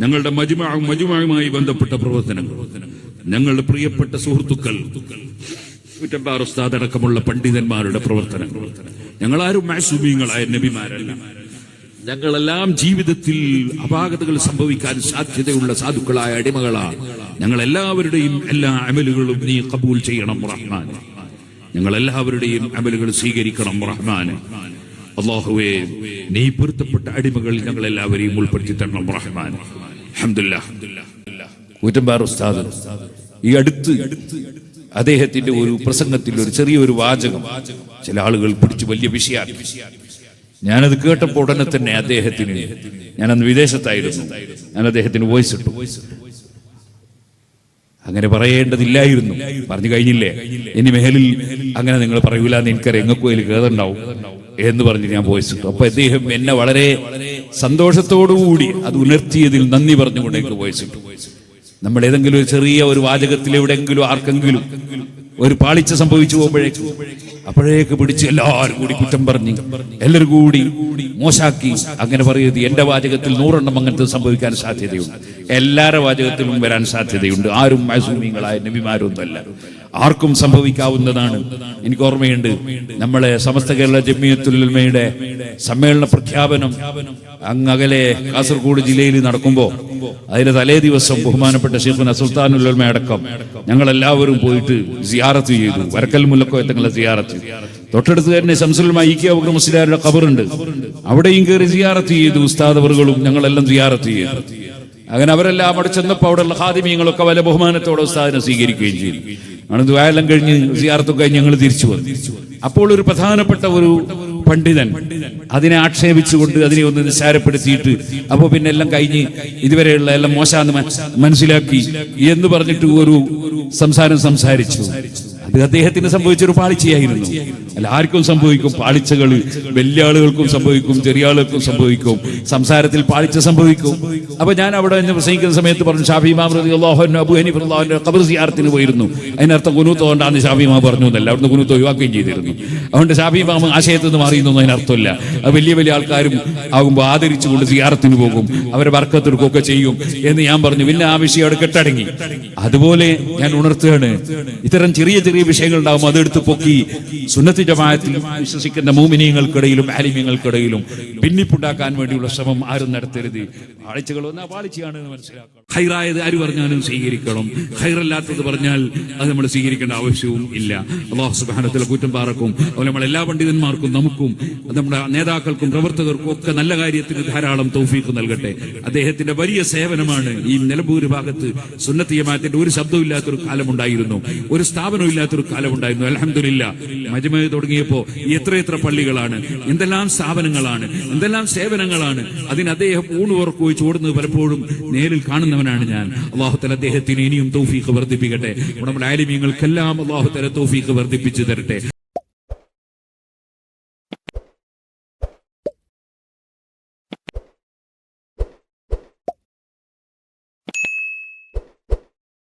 ഞങ്ങളുടെ മജുമാവും മജുമാവുമായി ബന്ധപ്പെട്ട പ്രവർത്തനങ്ങൾ. ഞങ്ങളുടെ പ്രിയപ്പെട്ട സുഹൃത്തുക്കൾ കുറ്റമ്പാർ ഉസ്താദ് അടക്കമുള്ള പണ്ഡിതന്മാരുടെ പ്രവർത്തനങ്ങൾ. ഞങ്ങളാരും മാസൂമിയങ്ങളായ നബിമാരല്ല. ഞങ്ങളെല്ലാം ജീവിതത്തിൽ അപാകതകൾ സംഭവിക്കാൻ സാധ്യതയുള്ള സാധുക്കളായ അടിമകളാണ് ഞങ്ങൾ എല്ലാവരുടെയും എല്ലാ അമലുകളും നീ കബൂൽ ചെയ്യണം റഹ്മാൻ ഞങ്ങൾ എല്ലാവരുടെയും അമലുകൾ സ്വീകരിക്കണം റഹ്മാൻ അള്ളാഹുവേ നീ പൊരുത്തപ്പെട്ട അടിമകൾ ഞങ്ങൾ എല്ലാവരെയും ഉൾപ്പെടുത്തി തരണം റഹ്മാൻ. കൂറ്റമ്പാർ ഉസ്താദ് ഈ അടുത്ത് അദ്ദേഹത്തിന്റെ ഒരു പ്രസംഗത്തിൽ ഒരു ചെറിയൊരു വാചകം ചില ആളുകൾ പിടിച്ച് വലിയ വിഷയമാണ്. ഞാനത് കേട്ടപ്പോൾ ഉടനെ തന്നെ അദ്ദേഹത്തിന് ഞാനന്ന് വിദേശത്തായിരുന്നു. ഞാൻ അദ്ദേഹത്തിന് വോയിസ് ഇട്ടു. അങ്ങനെ പറയേണ്ടതില്ലായിരുന്നു. പറഞ്ഞു കഴിഞ്ഞില്ലേ? ഇനി മേലിൽ അങ്ങനെ നിങ്ങൾ പറയൂല എന്ന് എനിക്കറിയാം. എങ്ങൾക്കും അതിൽ കേതുണ്ടാവും എന്ന് പറഞ്ഞ് ഞാൻ ഇട്ടു. അപ്പൊ അദ്ദേഹം എന്നെ വളരെ സന്തോഷത്തോടുകൂടി അത് ഉണർത്തിയതിൽ നന്ദി പറഞ്ഞുകൊണ്ട് എനിക്ക് വോയിസ് നമ്മൾ ഏതെങ്കിലും ഒരു ചെറിയ ഒരു വാചകത്തിൽ എവിടെയെങ്കിലും ആർക്കെങ്കിലും ഒരു പാളിച്ച സംഭവിച്ചു പോകുമ്പോഴേക്കും അപ്പോഴേക്ക് പിടിച്ച് എല്ലാവരും കൂടി കുറ്റം പറഞ്ഞ് എല്ലാവരും കൂടി മോശാക്കി അങ്ങനെ പറയരുത് എന്റെ വാചകത്തിൽ നൂറെണ്ണം അങ്ങനത്തെ സംഭവിക്കാൻ സാധ്യതയുണ്ട്. എല്ലാവരുടെ വാചകത്തിലും വരാൻ സാധ്യതയുണ്ട്. ആരും മൈസൂമിങ്ങളായ നബിമാരൊന്നുമല്ല. ആർക്കും സംഭവിക്കാവുന്നതാണ്. എനിക്ക് ഓർമ്മയുണ്ട് നമ്മളെ സമസ്ത കേരള ജമ്മിയത്തുൽമയുടെ സമ്മേളന പ്രഖ്യാപനം അങ്ങകലെ കാസർഗോഡ് ജില്ലയിൽ നടക്കുമ്പോൾ അതിന്റെ തലേ ദിവസം ബഹുമാനപ്പെട്ട ഷെയ്ഖുന സുൽത്താനുൽമ അടക്കം ഞങ്ങൾ എല്ലാവരും പോയിട്ട് സിയാറത്ത് ചെയ്തു. വരക്കൽ മുല്ലക്കോയത്തങ്ങളെ സിയാറത്ത് തൊട്ടടുത്ത് തന്നെ ശംസുൽമ ഇ മുസ്ലിയാരുടെ കബറുണ്ട് അവിടെയും കയറി സിയാറത്ത് ചെയ്തു. ഉസ്താദവറുകളും ഞങ്ങളെല്ലാം സിയാറത്ത് ചെയ്തു. അങ്ങനെ അവരെല്ലാം അവിടെ ചെന്നപ്പോൾ അവിടെയുള്ള ഹാദിമീങ്ങളൊക്കെ വല്ല ബഹുമാനത്തോടെ ഉസ്താദിനെ സ്വീകരിക്കുകയും ചെയ്തു. ആണ് ദ്വായെല്ലാം കഴിഞ്ഞ് സിയാർത്തും കഴിഞ്ഞ് ഞങ്ങൾ തിരിച്ചു വന്നു. അപ്പോൾ ഒരു പ്രധാനപ്പെട്ട ഒരു പണ്ഡിതൻ അതിനെ ആക്ഷേപിച്ചുകൊണ്ട് അതിനെ ഒന്ന് നിസ്സാരപ്പെടുത്തിയിട്ട് അപ്പോൾ പിന്നെ എല്ലാം കഴിഞ്ഞ് ഇതുവരെയുള്ള എല്ലാം മോശാന്ന് മനസ്സിലാക്കി എന്ന് പറഞ്ഞിട്ട് ഒരു സംസാരം സംസാരിച്ചു. അത് അദ്ദേഹത്തിന് സംഭവിച്ചൊരു പാളിച്ചയായിരുന്നു. അല്ല ആർക്കും സംഭവിക്കും പാളിച്ചകൾ വലിയ ആളുകൾക്കും സംഭവിക്കും ചെറിയ ആളുകൾക്കും സംഭവിക്കും. സംസാരത്തിൽ പാളിച്ച സംഭവിക്കും. അപ്പൊ ഞാൻ അവിടെ നിന്ന് പ്രസംഗിക്കുന്ന സമയത്ത് പറഞ്ഞു ഷാഫി അൻഹു അബു ഖബർ സിയാറത്തിന് പോയിരുന്നു. അതിനർത്ഥം കുനൂത്ത് കൊണ്ടാണ് ഷാഫി ഇമാം പറഞ്ഞു എന്നല്ല അവിടുന്ന് കുനൂത്ത് ഒഴിവാക്കുകയും ചെയ്തിരുന്നു. അതുകൊണ്ട് ഷാഫി ഇമാം ആശയത്തിൽ നിന്ന് മാറിയെന്നൊന്നും അതിനർത്ഥമില്ല. അത് വലിയ വലിയ ആൾക്കാരും ആകുമ്പോൾ ആദരിച്ചുകൊണ്ട് സിയാറത്തിന് പോകും അവരെ വർക്കത്തെടുക്കുകയൊക്കെ ചെയ്യും എന്ന് ഞാൻ പറഞ്ഞു. പിന്നെ ആ വിഷയം അവിടെ കെട്ടടങ്ങി. അതുപോലെ ഞാൻ ഉണർത്തുകയാണ്. ഇത്തരം ചെറിയ ചെറിയ വിഷയങ്ങൾ ഉണ്ടാവും അതെടുത്ത് പൊക്കി. സുന്നത്തി ജമാഅത്തിൽ വിശ്വസിക്കുന്ന മൂമിനിയങ്ങൾക്കിടയിലും ആലിമ്യങ്ങൾക്കിടയിലും ഭിന്നിപ്പുണ്ടാക്കാൻ വേണ്ടിയുള്ള ശ്രമം ആരും നടത്തരുത്. പാളിച്ചകൾ വന്നാൽ പാളിച്ചയാണ് എന്ന് മനസ്സിലാക്കണം. ഹൈറായത് ആര് പറഞ്ഞാലും സ്വീകരിക്കണം. ഹൈറല്ലാത്തത് പറഞ്ഞാൽ അത് നമ്മൾ സ്വീകരിക്കേണ്ട ആവശ്യവും ഇല്ല. അള്ളാഹു സുബാനത്തിലെ കുറ്റം പാറക്കും. അതുപോലെ നമ്മൾ എല്ലാ പണ്ഡിതന്മാർക്കും നമുക്കും നമ്മുടെ നേതാക്കൾക്കും പ്രവർത്തകർക്കും ഒക്കെ നല്ല കാര്യത്തിന് ധാരാളം തോഫീക്ക് നൽകട്ടെ. അദ്ദേഹത്തിന്റെ വലിയ സേവനമാണ് ഈ നിലമ്പൂർ ഭാഗത്ത് സുന്നത്തിയമാറ്റത്തിന്റെ ഒരു ശബ്ദമില്ലാത്തൊരു കാലമുണ്ടായിരുന്നു. ഒരു സ്ഥാപനമില്ലാത്തൊരു കാലമുണ്ടായിരുന്നു. അലഹമില്ല മജ്മ തുടങ്ങിയപ്പോ എത്രയെത്ര എത്ര പള്ളികളാണ്. എന്തെല്ലാം സ്ഥാപനങ്ങളാണ്. എന്തെല്ലാം സേവനങ്ങളാണ്. അതിന് അദ്ദേഹം ഊണുവർക്ക് വെച്ച് ഓടുന്നത് പലപ്പോഴും നേരിൽ കാണുന്നവനാണ് ഞാൻ. അള്ളാഹുത്തല അദ്ദേഹത്തിന് ഇനിയും തൗഫീഖ് വർദ്ധിപ്പിക്കട്ടെ. നമ്മുടെ ആലിമ്യങ്ങൾക്കെല്ലാം അള്ളാഹുത്തല തൗഫീഖ് വർദ്ധിപ്പിച്ചു തരട്ടെ.